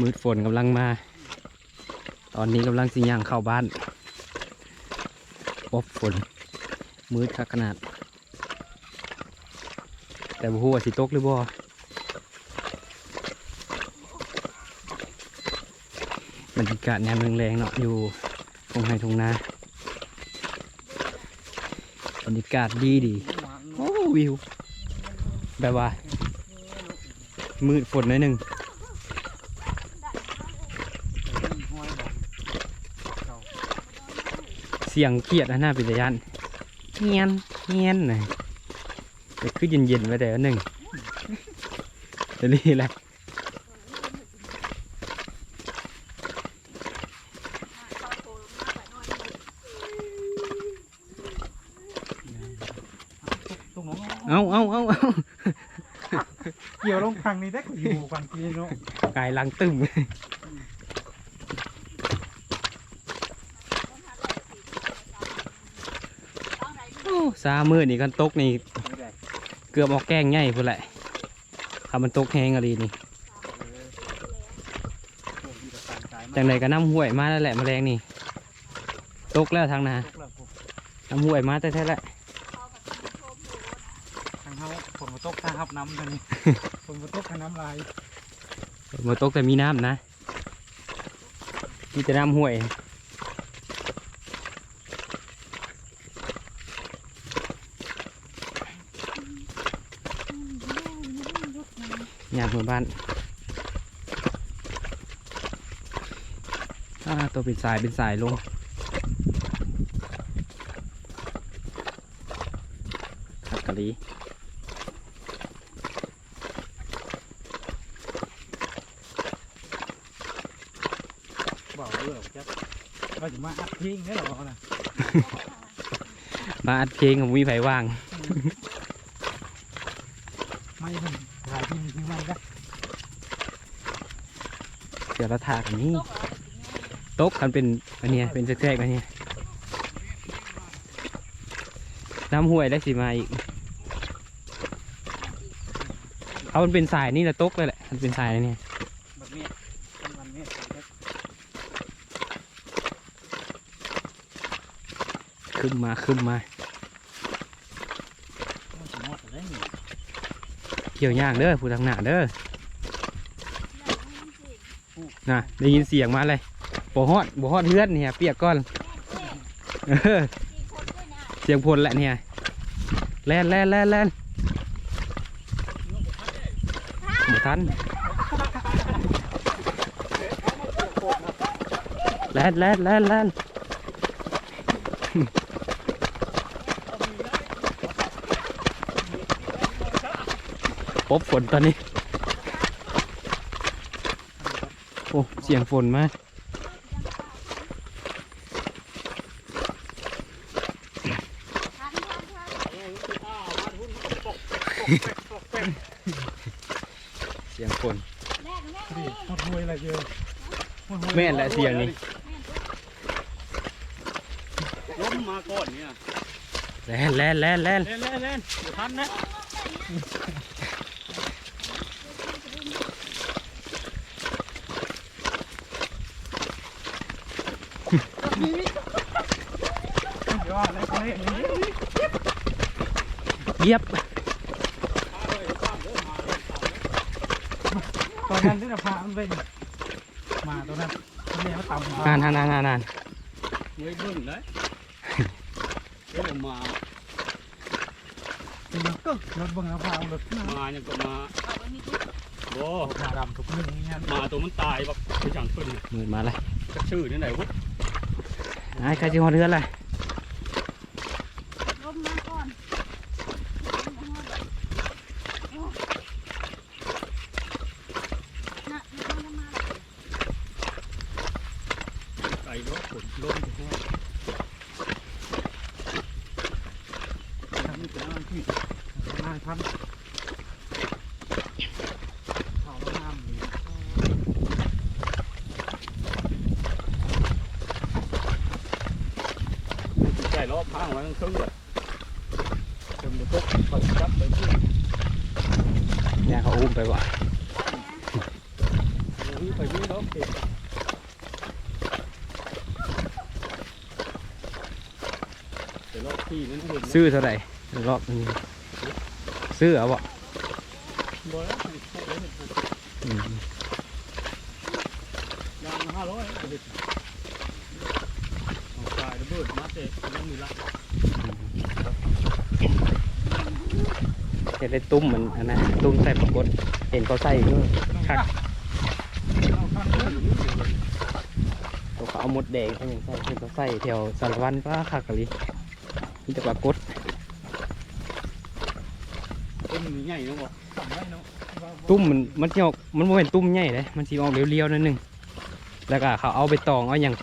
มืดฝนกำลังมา ตอนนี้กำลังสิย่างเข้าบ้านอบฝน มืดคักขนาด แต่บ่ฮู้ว่าสิตกหรือบ่บรรยากาศแนมแรงๆเนาะอยู่ตรงไห้ตรงนาบรรยากาศดีดีโอ้วิวแบบว่ามืดฝนหน่อยหนึ่ง เสียงเกียดนะหน้าปิตยันเงียนเงียนหน่อยแต่คือเย็นๆไปแต่ว่าหนึ่งเดี๋ยวนี้แหละตรงน้องเอาเอาเอาเอาเกี่ยวลงทางนี้ได้ก็อยู่กันทีเนาะกายลังตึม สามือนี่กันตกนี่เกือบออกแกงใหญ่พุ่นแหละถ้ามันตกแห้งอะไรนี่จังใดก็น้ำห้วยมาแล้วแหละแมลงนี่ ตกแล้วทางนาน้ำห้วยมาแต่แท้ๆแหละทางเขาฝนมาตกทางหับน้ำตอนนี้ฝนมาตกทางน้ำลายมาตกแต่มีน้ำนะมีแต่น้ำห้วย อ ยากเหมือนบ้านอ่าตัวเป็นสายเป็นสายลงขัดกะลีบอกเลยหรอกจ๊ะเราจะมาอัดเพลงได้หรอนะ มาอัดเพลงของมีไผว่าง ไม่เพิ่นถ่ายที่มีที่ไม่ได้เดี๋ยวเราถากอันนี้โต๊ะกันเป็นอันเนี้ยเป็นแทรกๆอันเนี้ยน้ำห้วยได้สิมาอีกเอามันเป็นสายนี่แหละโต๊ะเลยแหละมันเป็นสายอันเนี้ยแบบนี้วันนี้ขึ้นมาขึ้นมา จะหมดเลย เกี่ยวยางเด้อผู้ทางหน้าเด้อน่ะได้ยินเสียงมาเลยบ่ฮอดบ่ฮอดเฮือนเนี่ยเปียกก่อนเสียงพลแหละเนี่ยแล่นแล่นแล่นแล่นบ่ทันแล่นแล่นแล่นแล่น บฝนตอนนี้ โอ้ เสียงฝนมากเสียงฝนหมดรวยอะไรเยอะแม่นแหละเสียงนี้ล้มมาก่อนเนี่ยแล่นแล่นแล่นแล่นเล่นเล่นเล่นเดี๋ยวทันนะ เดี๋ยวอะไรกันเนี่ยเยียบตอนนั้นที่เราพามันไปมาตอนนั้นตอนนี้เขาต่ำมานานนานนานนานเฮ้ยเบิ่งเลยเดี๋ยวมาจริงๆก็รถเบังเอาพาเอารถมามาเนี่ยก็มาโอ้พาดำทุกหนึ่งเนี่ยมาตัวมันตายแบบไปจังขึ้นมืดมาเลยจักชื่อนี่ไหนวะ ไอ้ใครจะหอดเรือนเลยลมมาก่อนน่ะน่ะน่ะมาไก่ล้อฝนลมอยู่ข้าง ทำนี่เป็นอะไรที่นายพันเขาแล้วน้ำดี ไก่ล้อพังไว้ทั้งครึ่งเลยจนมันตกไปจับไปที่ เบิดมาเตะยังมีละเห็ดได้ตุ้มเหมือนอันะตุ้มใส่ปรากฏเห็นเขาใส่ก็คักเอาข้างเดินเขาเอาหมดแดงเขายังใส่เห็นเขาใส่แถวสารวันป้าคักกะลินี่จะปรากฏต้นมันใหญ่เนาะบอกต่ำได้เนาะตุ้มมันมันจะออกมันบ่เป็นตุ้มใหญ่เลยมันสีออกเรียวๆนิดนึงแล้วก็เขาเอาไปตองเอาอย่าง